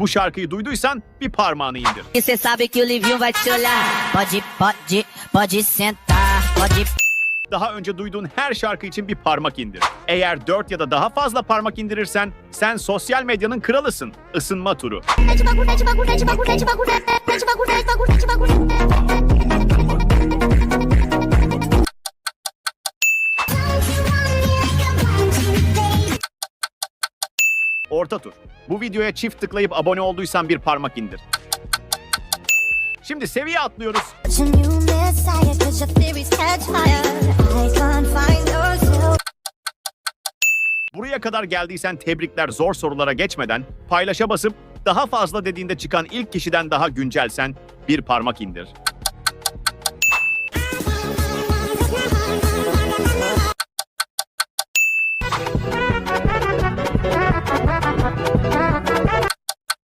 Bu şarkıyı duyduysan bir parmağını indir. E cê sabe que o Livinho vai te olhar. Pode, pode, pode sentar. Pode Daha önce duyduğun her şarkı için bir parmak indir. Eğer 4 ya da daha fazla parmak indirirsen sen sosyal medyanın kralısın. Isınma turu. Orta tur. Bu videoya çift tıklayıp abone olduysan bir parmak indir. Şimdi seviye atlıyoruz. Buraya kadar geldiysen tebrikler zor sorulara geçmeden paylaşa basıp daha fazla dediğinde çıkan ilk kişiden daha güncelsen bir parmak indir.